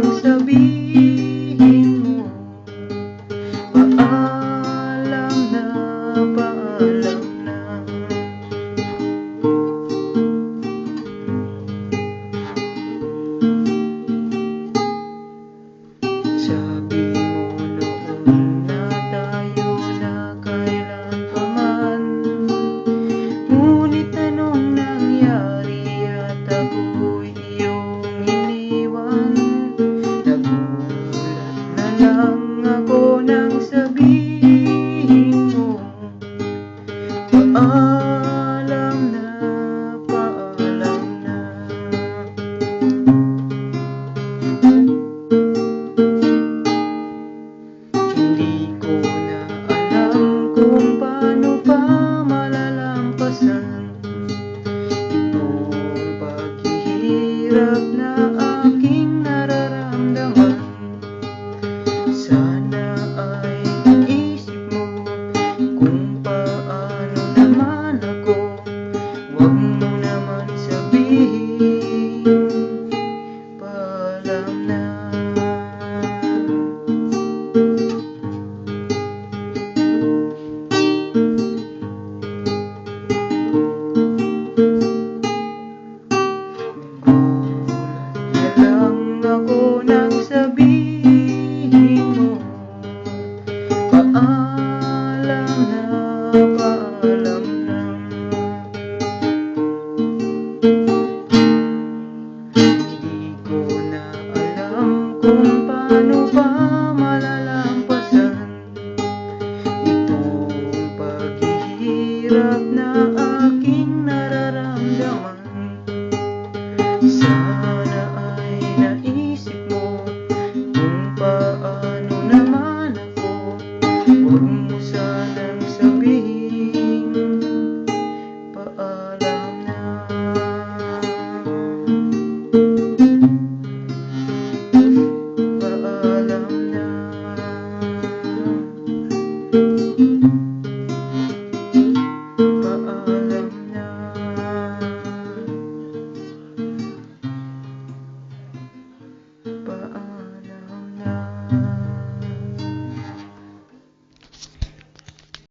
songs hirap now. Kung paano ba malalampasan Itong paghihirap na aking nararamdaman? Sana ay naisip mo kung paano